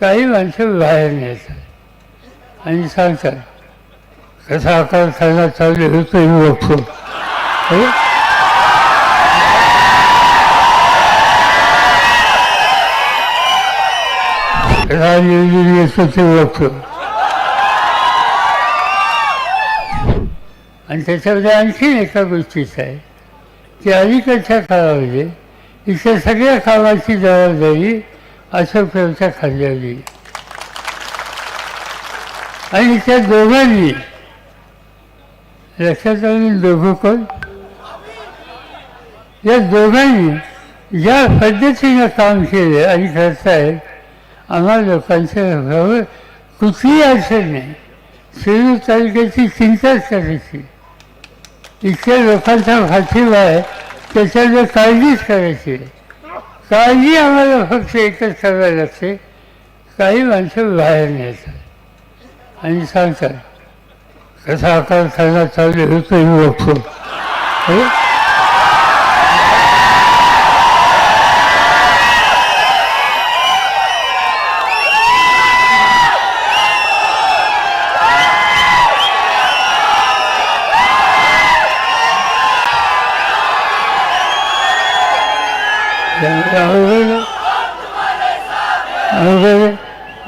काही माणसं बाहेर नेतात आणि सांगतात कसा आकार खायला चालू होतो हे बघतो. कसा नियोजन येतो ते बघतो. आणि त्याच्यामध्ये आणखी एका गोष्टीचं आहे की अलीकडच्या काळामध्ये इथल्या सगळ्या कामाची जबाबदारी असं रावच्या खांद्यावर. गेली आणि त्या दोघांनी लक्षात आलं दोघं कोण? या दोघांनी ज्या पद्धतीनं काम केलं आणि करतायत आम्हा लोकांच्या घरावर कुठलीही अडचण नाही. शिरूर तालुक्याची चिंताच करायची. इतक्या लोकांचा पाठिंबा आहे त्याच्यावर काळजीच करायची. आहे. काळजी आम्हाला फक्त एकच करावी लागते. काही माणसं बाहेर नेतात. आणि सांगतात कसा आकार खायला चालू होतो हे? बघतो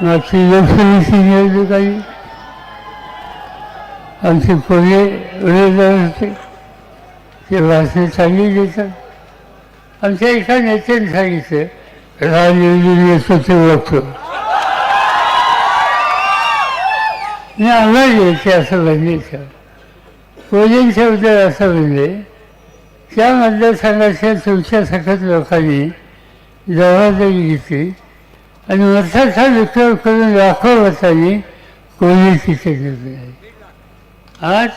मागची लोकसभा निवडणूक आली आमचे पोहे उमेदवार होते ते भाषण चांगली देतात आमच्या एका नेत्याने सांगितलं राज निवडून येतो ते बघतो मी आम्हाला यायचे असं म्हणले पोलींच्या बद्दल असं म्हणले त्या मतदारसंघाच्या तुमच्या सखत लोकांनी जबाबदारी घेतली आणि वर्षाचा विक्रम करून लाखो मतांनी कोणी तिथे आज